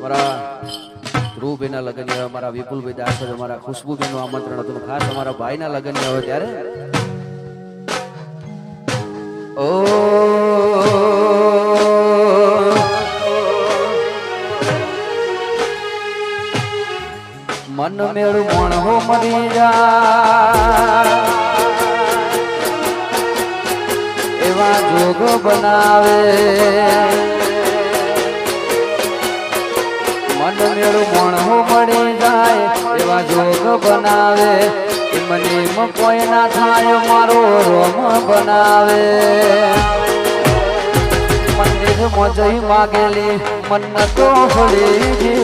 અમારા ધ્રુવભાઈના લગ્ન આવે અમારા વિપુલભાઈ દાસ અમારા ખુશ્બુભાઈનું આમંત્રણ હતું. ખાસ અમારા ભાઈના લગ્ન આવે ત્યારે. ઓ, મન મેળું મણ હો મરી જાય એવા જોગ બનાવે. બનાવે? મને કોઈ ના થાય મારો રોમ બનાવે. મંદિર મોજઈ માગેલી, મન તો ગઈ.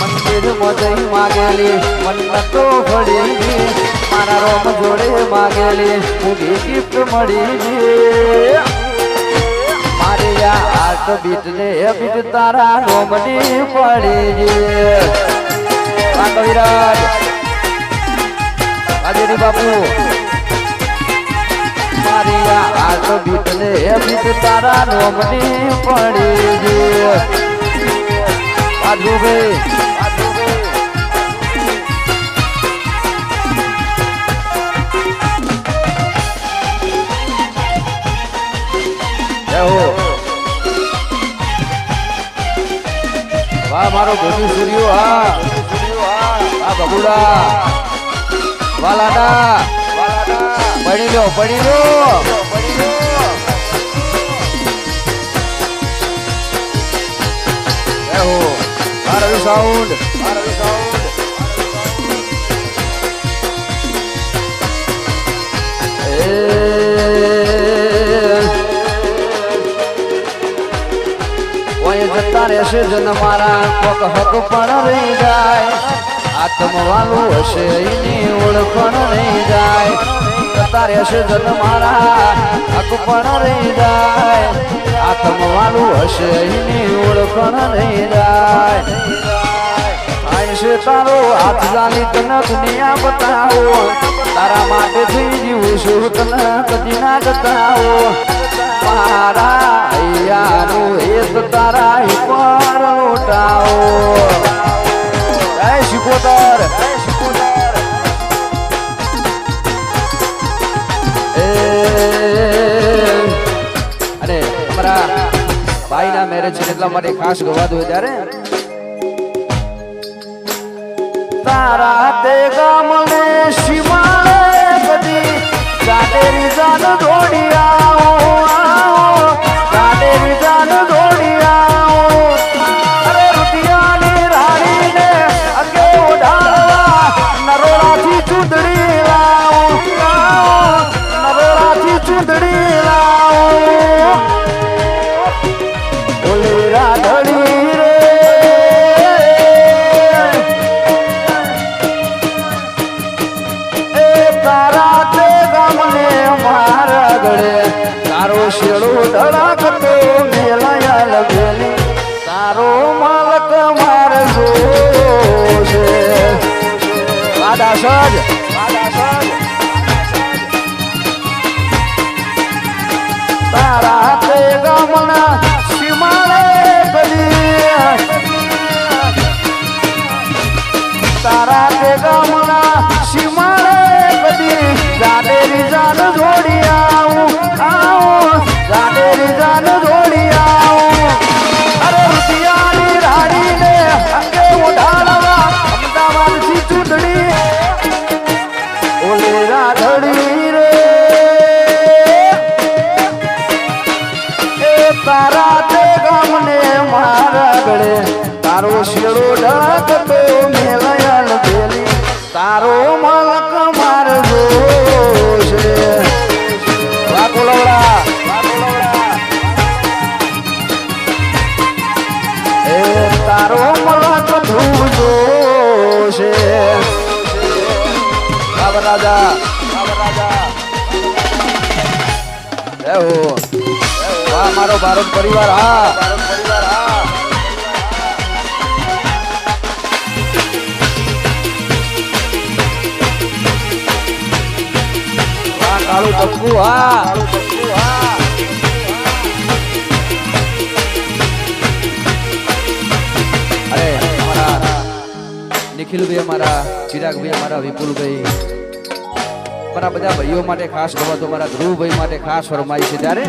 મંદિર મોજઈ માગેલી, મન તો ગઈ. મારા રોમ જોડે માગેલી મૂગી ગિફ્ટ મળી મારી આ હાથ બીટ ને બીટ તારા રોમની પડી આ કવિરાજ રાજેરી બાપુ. મારી આ હાથ બીટ ને બીટ તારા વાહ મારો ગોપી સૂર્યો હા. આ બબુડા. વાલાડા પડી લો પડી લો. સાઉન્ડ રહેશે જન મારા કોક હક પણ રહી જાય. આત્મવાલું હશે એની ઓળખણ રહી જાય. જતા રહેશે જન મારા હક પણ રહી જાય. આત્મવાલું હશે એની ઓળખણ રહી જાય. આયશે તારો હાથ જાલી તને દુનિયા બતાવો. તારા માટે થઈ જીવું છું તને કદી ના જતાવો. મારા હૈયાનું એક તારા પર લોટાવો જય શિકોતર. એ, અને અમારા ભાઈના મેરેજ છે એટલા માટે ખાસ ગવા દો ત્યારે તારો શેડો ધડાકતો શેડો ઢળકતો મેલયલ બેલી. તારો મલક મારજો છે વાહ કોલવડા એ તારો મલક ધૂજો છે બાબર રાજા બાબર રાજા હો. મારો ભારત પરિવાર, હા. કાળું પપ્પુ હા. અરે, અમારા નિખિલભાઈ, અમારા ચિરાગભાઈ, અમારા વિપુલભાઈ. અમારા બધા ભાઈઓ માટે ખાસ ગવા તો અમારા ધ્રુવભાઈ માટે ખાસ ફરમાય છે ત્યારે.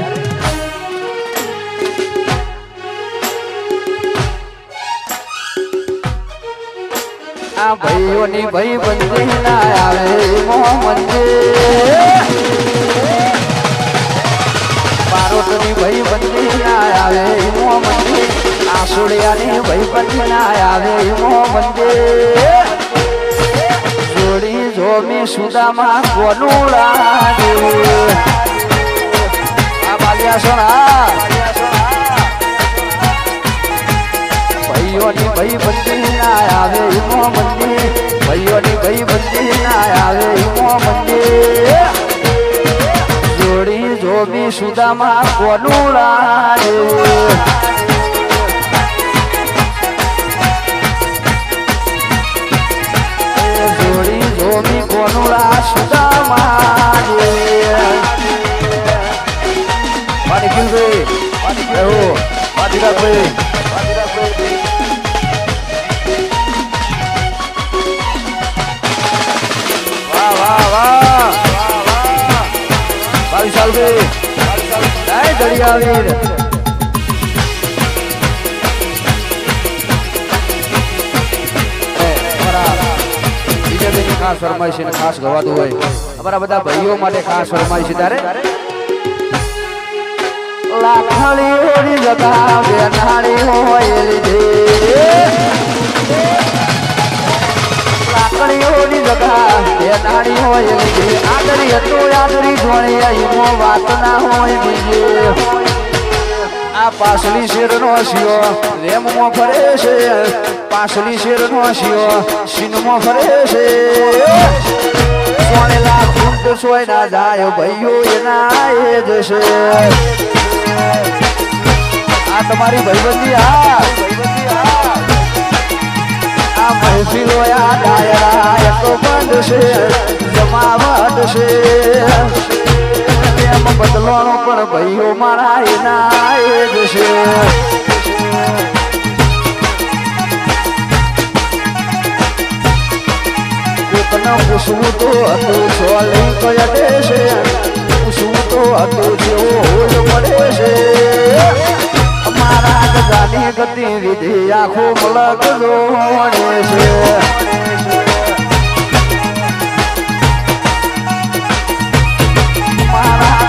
આ ભાઈઓની ભાઈ બંધી ના આવે મોહમ્મદ બારોટની ભાઈ બંધી ના આવે મોહમ્મદ આસુડિયાની ભાઈ બંધી ના આવે મોહમ્મદ જોડી જોમી સુદામાં કોનું લાગે આ બાલિયા સોના. ભાઈઓની ભાઈ બંદી ના આવે ઈમો મંદિર ભાઈઓની ભાઈ બંદી ના આવે ઈમો મંદિર જોડી જોબી સુદામાં કોનું લાગે જોડી જોબી બે જય દળિયાવીર ખાસ ફરમાઈશ છે ખાસ ગવાતું હોય અમારા બધા ભાઈઓ માટે ખાસ ફરમાઈશ ત્યારે લાખણી ઓરી જતા બેનાળી હોય નાળી હોય આદરી હતું. જોણી અહીંમો વાત ના હોય બીજી. આ પાસલી શેરનો શિયો રેમમાં ફરે છે. પાસલી શેરનો શિયો સીનમાં ફરે છે. સોનેલા કુંડ સોય ના જાય ભાઈઓ એના એ જશે આ તમારી ભાઈબંધી આ. આ મહેફિલો આ ડાયરા એક બંધ છે. જમાવટ છે. એમ બદલવાનો પણ ભાઈઓ મારા એ જ છે કોકના પૂછવું તો મારા ગતિ વિધિ આખો મલક જોડે છે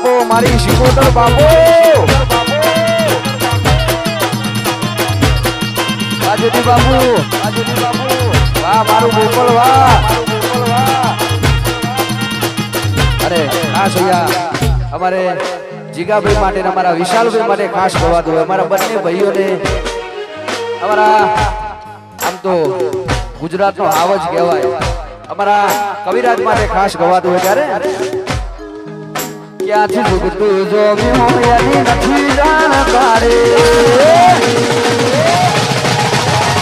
બાપો, મારી શિકોતર બાપો. રાજેતી બાપુ રાજેતી બાપુ. વાહ, મારું ગોકળ, વાહ. અરે હા સૈયા અમારે જીગાભાઈ માટે અમારા વિશાલભાઈ માટે ખાસ ગવાતું દો. અમારા બંને ભાઈઓને અમારા, આમ તો ગુજરાતનો હાવ જ કહેવાય. અમારા કવિરાજ માટે ખાસ ગવાતું હોય ત્યારે ક્યાંથી ભૂગતું જો વિહોયાની નથી જાણકારે?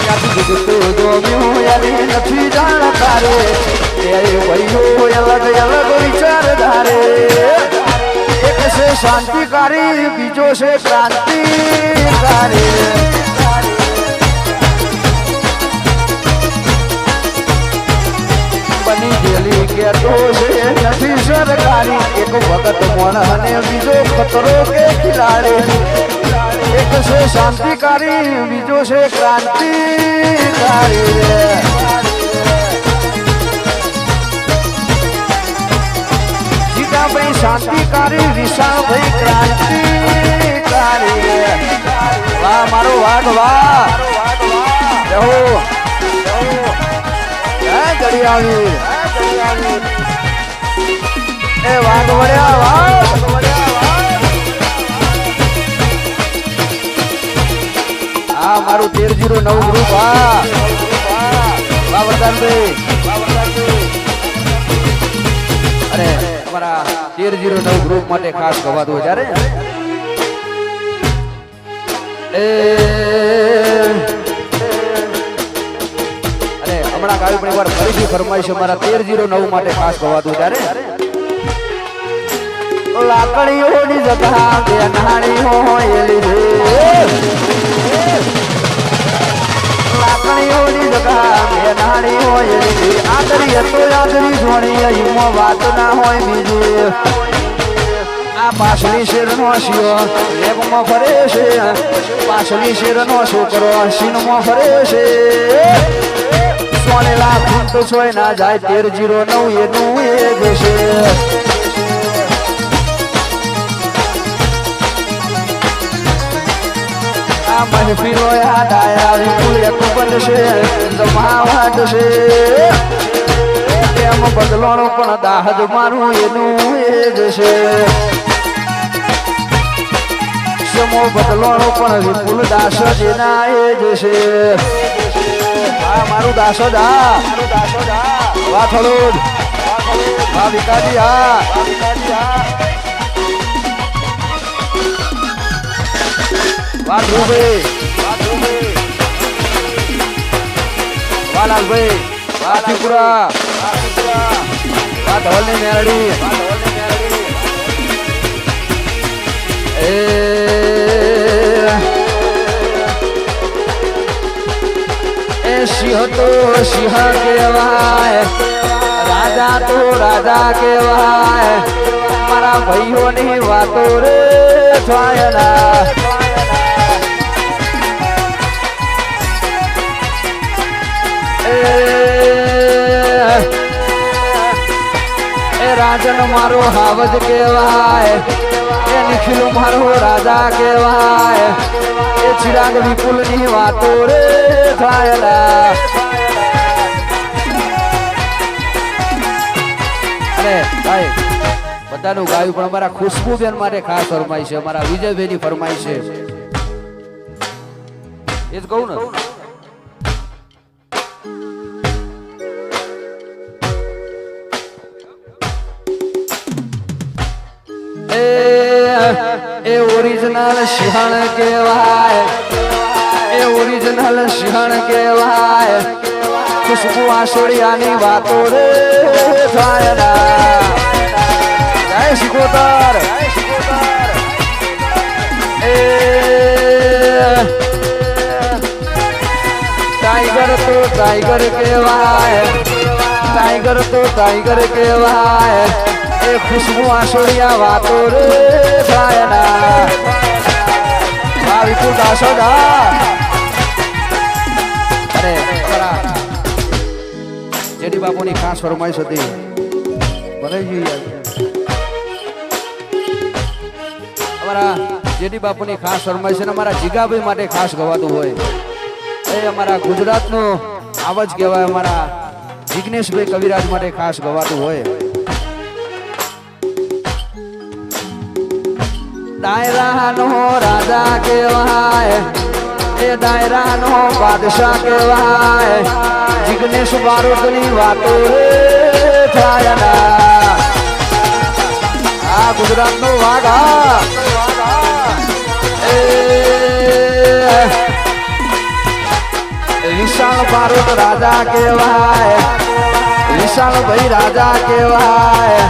ક્યાંથી ભૂગતું જો વિહોયાની નથી જાણકારે? ત્યારે વૈયો અલગ અલગ વિચાર ધારે એક છે શાંતિકારી, બીજો છે ક્રાંતિકારી. ગયેલી કેતો છે, નથી સરકારી. એક વખત મણ અને બીજો ખતરો કે ખિલાડી. એક છે શાંતિકારી, બીજો છે ક્રાંતિકારી. જીતાભાઈ શાંતિકારી, વિશાલભાઈ ક્રાંતિકારી. વાહ, મારો વાઘ, વાહ. જહો. જડિયાવી એ વાઘ હા મારું તેર જીરો નવ ગ્રુપ, હા. બાબરદાનભાઈ અરે જીરો નવ ગ્રુપ માટે ખાસ ગવાતું હમણાં ગાયું પણ એકવાર ફરીથી ફરમાઈશ. અમારા તેર જીરો નવ માટે ખાસ ગવાતું ત્યારે. લાકડીઓની જગા હોય ના આ પાછલી શેરનો શિયો લેબમાં ફરે છે. પાછલી શેરનો છોકરો સીનમાં ફરે છે. સોનેલા ફૂટ સોય ના જાય, તેર જીરો નવ એનું એ છે. આ મહેફિલો યાદ આયા વિપુલ એક બનશે જમાવટ છે એમ બદલોણો પણ દાહજ મારું એનું એ જ છે. સમો બદલોણો પણ વિપુલ દાસ જેના એ જ આ મારું દાસ જ આ વાહ, થોડું. વાહ વિકાજી હા. વાહ, ધ્રુવભાઈ. વાહ, લાલભાઈ. વાહ, ત્રિપુરા. વાહ, ધવલની મેરડી. એ સિંહ તો સિંહ કહેવાય રાજા તો રાજા કહેવાય. મારા ભાઈઓની વાતો રે થવાયના રાજન મારો હાવજ કહેવાય. એ નિખિલ મારો રાજા કહેવાય. એ ચિરાગ વિપુલની વાતો રે થાયલા અરે ભાઈ, બધાનું ગાયું પણ અમારા ખુશ્બુબેન માટે ખાસ ફરમાઈ છે, અમારા વિજયભાઈ ની ફરમાઈ છે. એ જ કહું ને. એ ઓરિજિનલ શિહણ કહેવાય. એ ઓરિજિનલ શિહણ કહેવાય. ખુશ્બુ આસોડિયાની વાતો રે થાય જય શિકોતર એ ટાઈગર તો ટાઈગર કહેવાય. ટાઈગર તો ટાઈગર કહેવાય. એ ખુશ્બુ આસોડિયા વાતો રે ભાયના આ વિપુલ દાસોડા. અરે જેડી બાપુની ખાસ ફરમાઈશ હતી. ભલે અમારા જેડી બાપુની ખાસ ફરમાઈશ અને અમારા જીગાભાઈ માટે ખાસ ગવાતું હોય. એ અમારા ગુજરાતનો આવાજ કહેવાય, અમારા જિગ્નેશભાઈ કવિરાજ માટે ખાસ ગવાતું હોય. દાયરાનો રાજા કેવાય એ દાયરાનો બાદશાહ કેવાય જિગ્નેશ બારોટની વાતો થાય ના આ ગુજરાતનો વાઘા. વિશાળ બારોટ રાજા કેવાય વિશાળ ભાઈ રાજા કેવાય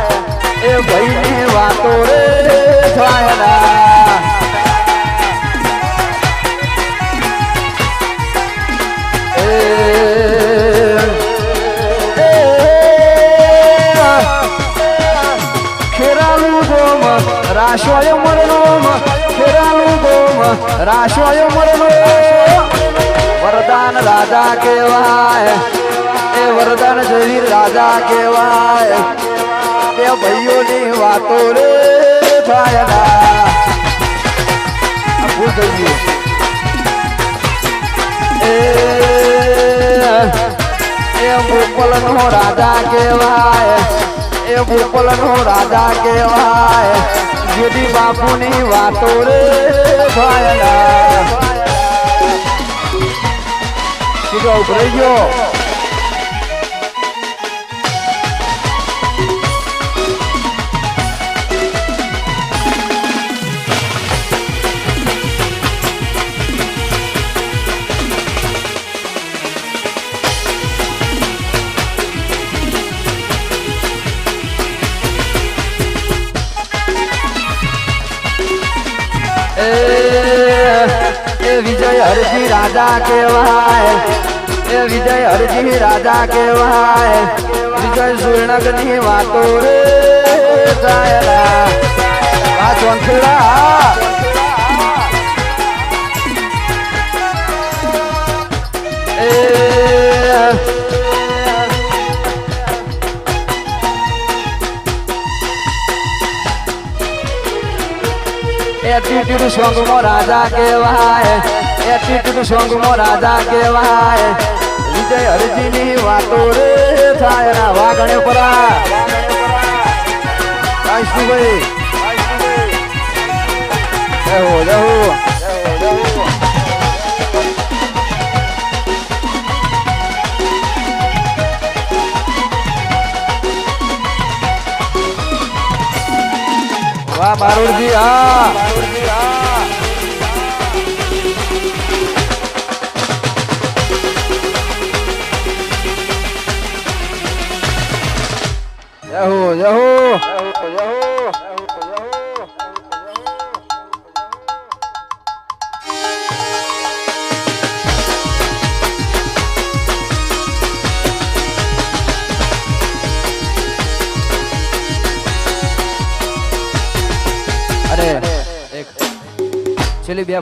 એ ભાઈની વાતો રે રાશોય મરણોમ ખેરાલું ગોમ રાશોય મરણો વરદાન રાજા કહેવાય, એ વરદાન જવીર રાજા કહેવાય. બે ભાઈઓની વાતો રે થાય ભૂલ થઈ ગયું એ ગોપાલ નો રાજા કહેવાય, એ ગોપાલ નો રાજા કહેવાય. જેદી બાપુની વાતો રે ભાયલા. સીધો ગયો? એ વિજય હરજી રાજા કહેવાય. એ વિજય હરજી રાજા કહેવાય. વિજય સુરણગની વાતો રે જાયરા આ ચોંખડા એટીટ્યુડ સોંગમાં રાજા કહેવાય એટીટ્યુડ સોંગમાં રાજા કહેવાય વિજય હરજીની વાતો રે થાય ના વાગણે પરા કાશીભાઈ જહો જહો વાહ બારુડજી હા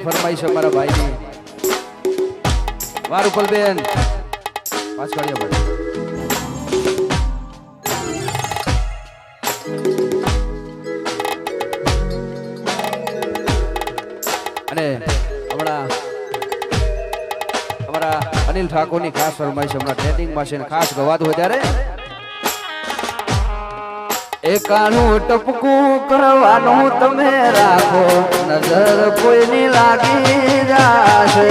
છેલ્લી છે મારા ભાઈની. મારું પલબેન બેન પાછળ ભાઈ અનિલ ઠાકોરની ખાસ ફરમાઈશ હમણાં ટ્રેનિંગમાં છે ખાસ ગવાતું હોય ત્યારે એકાનું ટપકું કરવાનું તમે રાખો. નજર કોઈની લાગી જાશે.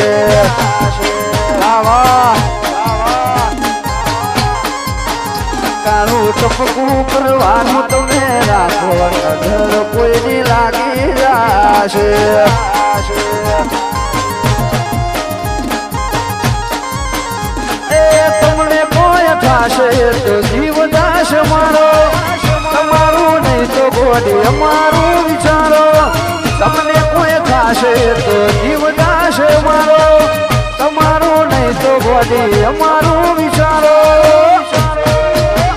એકાનું ટપકું કરવાનું તમે રાખો. નજર કોઈની લાગી જાશે. તમને કોઈ થશે, તો જીવ દાસ મારો. તો તમારું નહીં તો ગોડી અમારું વિચારો.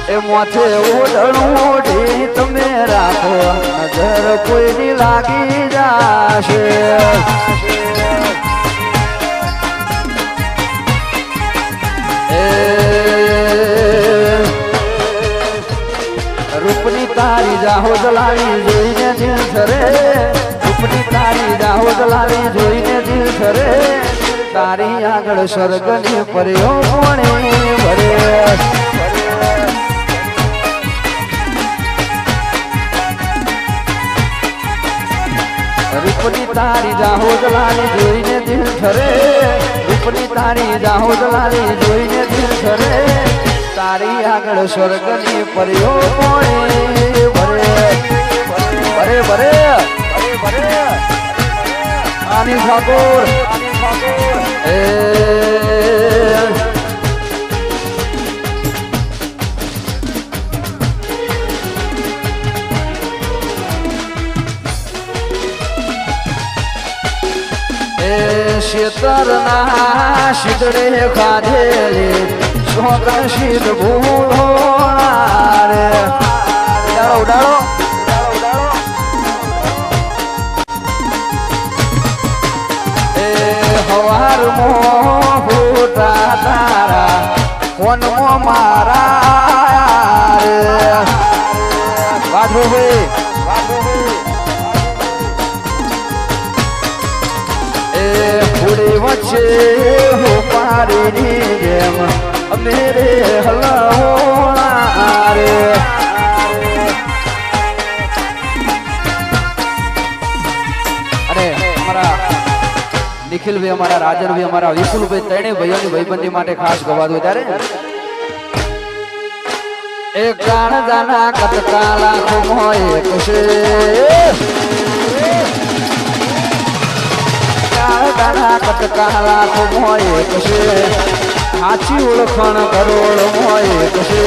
એ માથે ઓઢણું ઓઢી તમે રાખો. નજર કોઈની લાગી જાશે. જાહો દલાલી જોઈને દિલ થરે રૂપની તારી જાહો દલાલી જોઈને દિલ સરે તારી આગળ સ્વર્ગની પર્યો કોણે ભરે રૂપની તારી જાહો દલાલી જોઈને દિલ થરે રૂપની તારી જાહો દલાલી જોઈને દિલ થરે તારી આગળ સ્વર્ગની પર્યો કોણે ભરે ભરે ભરે આની ઠાકોર. એ. એ શેતરના શીતળે ખાધેલી શોકર શીત ભૂલોણા મારા રે વાઢો ભાઈ એ પૂરી વચ્ચે હું પારીની મેરે હલાવોણા અમારા નિખિલભાઈ, અમારા રાજનભાઈ, અમારા વિપુલભાઈ, ત્રણેય ભાઈઓની ભાઈબંધી માટે ખાસ ગવાતું ત્યારે. એક કાણ જાના કટકા લાખ મોય કુશે દાના કટકા લાખ મોય કુશે સાચી ઓળખાણ કરોડ મોય કુશે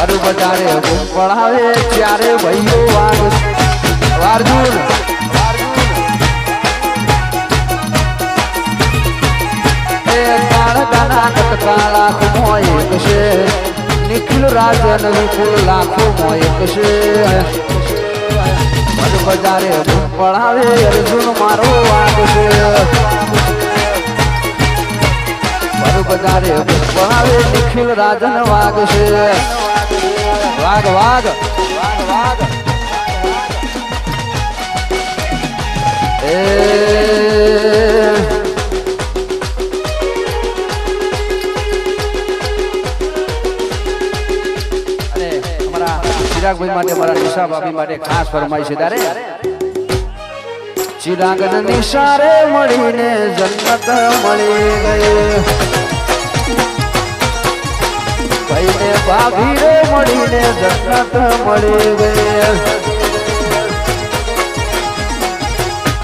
અરુ બજારે ગુમ પડાવે ત્યારે ભાઈઓ વાર વારજુન છે. તારકાના કટકા લાખમાં એક છે. નિખિલ રાજન વિપુલ લાખોમાં એક બજારે પડાવે, અર્જુન મારો વાગ છે. બજારે પડાવે, નિખિલ રાજન વાગ છે. વાગ વાગ વાગ વાગ ચિરાગભાઈ માટે મારા નિશા ભાભી માટે ખાસ ફરમાઈ છે તારે. ચિરાગ નિશારે મળીને જન્નત મળી ગઈ. ભાઈને ભાભી રે મળીને જન્નત મળી ગઈ.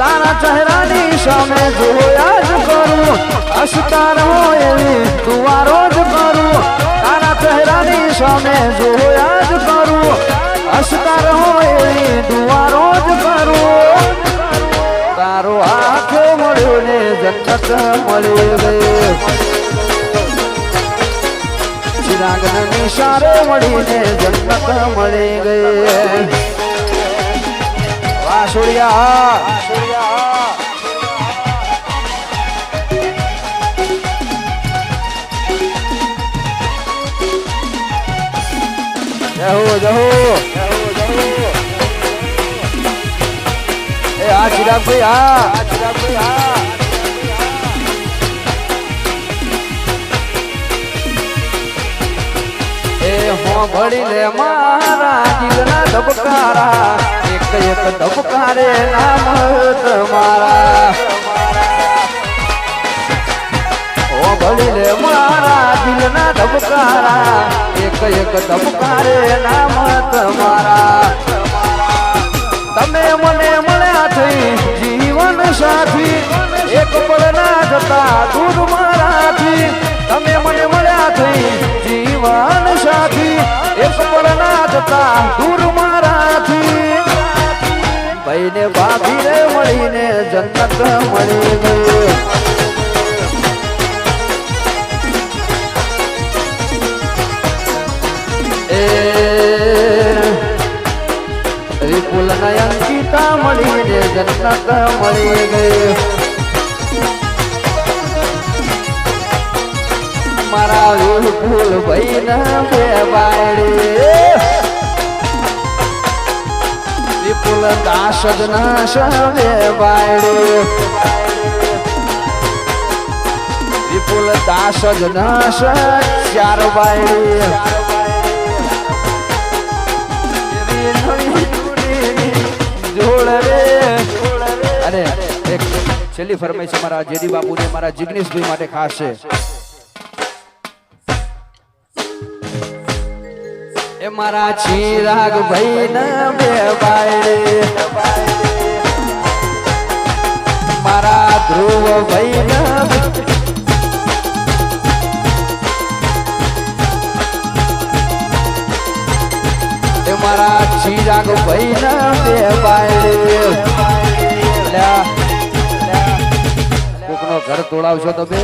તારા ચહેરાની સામે જોયા જ કરું. હસતા રહો એવી દુવારો જ કરું. તારા ચહેરાની સામે જોયા જ કરું, હસતા રહો એવી દુવારો જ કરું. તારો હાથ મળ્યો ને જન્નત મળી ગઈ ચિરાગ નિશારે મળીને જન્નત મળી ગઈ વાસુરિયા સોડિયા જહો જહો. એ આ ચિરાગભાઈ આ ચિરાગભાઈ હા એ હોંભળીને મારા દિલના ધબકારા. એક એક ધબકારે નામ તમારા હોંભળીને મારા દિલના ધબકારા. એક એક નામ તમારા. તમે મને મળ્યા થઈ જીવન સાથી. એક પળ ના જતા દૂર મારાથી. તમે મને મળ્યા થઈ જીવન સાથી. એક પળ ના જતા દૂર મારાથી. ભાઈને ભાભીને મળીને જન્નત મળી ગઈ. નયન મળી મળીને જન્નત મળી ગઈ મારા વિપુલ ભાઈ ના બે બાયડી વિપુલ દાસ જ ના સવે બાયડી વિપુલ દાસ જ ના ચાર બાયડી જોડ રે અને એક છેલ્લી ફરમાઈશ મારા જેડી બાપુ ને મારા જિગ્નેશભાઈ માટે ખાસ છે. એ મારા ચિરાગ ભાઈ ના બે બાયડે. મારા ધ્રુવ ભાઈ ના મારા ચિરાગ ભાઈ ના બે બાયડે કોકનો ઘર તોડાવશો તમે?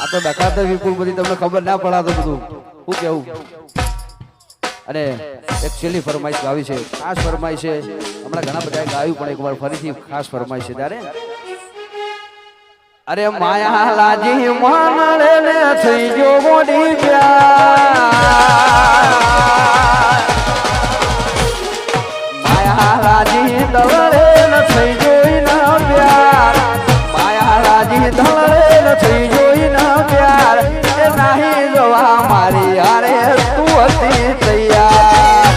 આ તો ડકાતા વિપુલ બધી, તમને ખબર ના પડાતો બધું. શું કેવું? અને એક છેલ્લી ફરમાઈશ ગાવી છે. ખાસ ફરમાઈશ છે. હમણાં ઘણા બધા ગાયું પણ એકવાર ફરીથી ખાસ ફરમાઈશ છે. ત્યારે અરે માયા લાજી માનડે થઈ ગયો મોડી પ્યાર. માયા લાજી દવડે ન થઈ જોઈ માયા લાજી દવડે ન થઈ જોઈ ન પ્યાર નાહી જવા મારી યારે તું હતી તૈયાર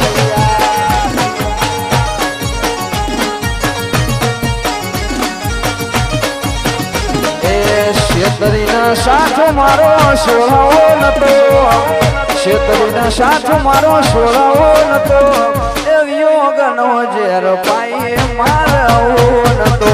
શેતરીના સાથ મારો સોળાવો નતો શેતરીના સાથ મારો સોળાવો નતો. એ વિયોગનો ઝેર પાઈ મારવો નતો.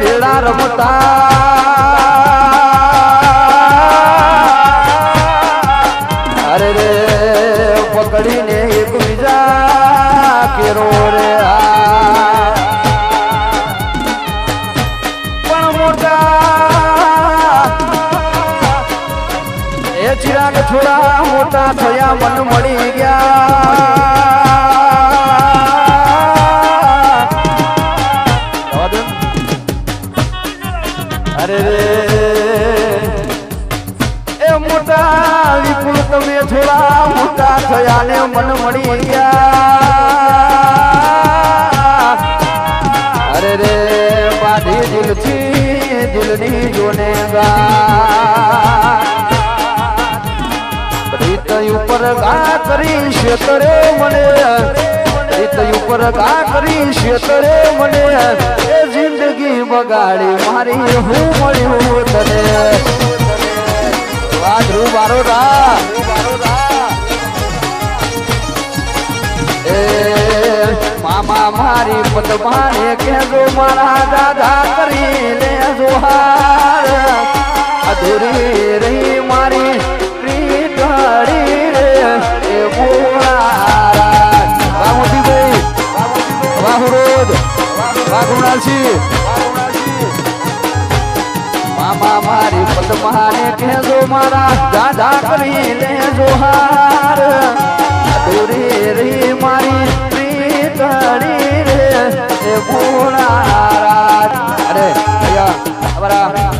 ભેળા રમતા. મોટા વિપુલ તમે થોડા મોટા થયા ને મન મળી ગયા. અરે રે બાધી દિલથી દિલની જોને રીત ઉપર ગા કરી શેતરે મને. ઉપર ગા કરી શેતરે મને. જિંદગી બગાડી મારી હું મળ્યું તને. વાહ ધ્રુવ બારોડા મામા મારી પદમાને કેજો મારા દાદા કરી લે જોહાર અધૂરી રહી મારી પ્રીતળી બોળા વાહ ગુણાલસિંહ મામા મારી પદ્માને કહેજો મારા, દાદા કરી લેજો હાર. અધૂરી રી મારી પ્રીતડી રે, એ ભોળારાજ અરે ભૈયા અમારા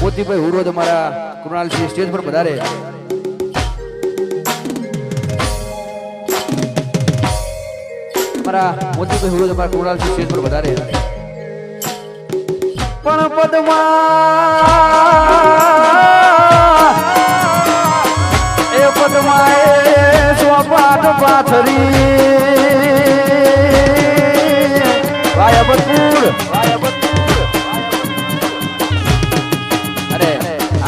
મોતીભાઈ હુરોદ અમારા કૃણાલસિંહ સ્ટેજ પર પધારે. અમારા મોતીભાઈ હુરોદ અમારા કૃણાલસિંહ સ્ટેજ પર પધારે. પણ પદમા એ પદમા એ પાથરી. ભાઈ બતપુર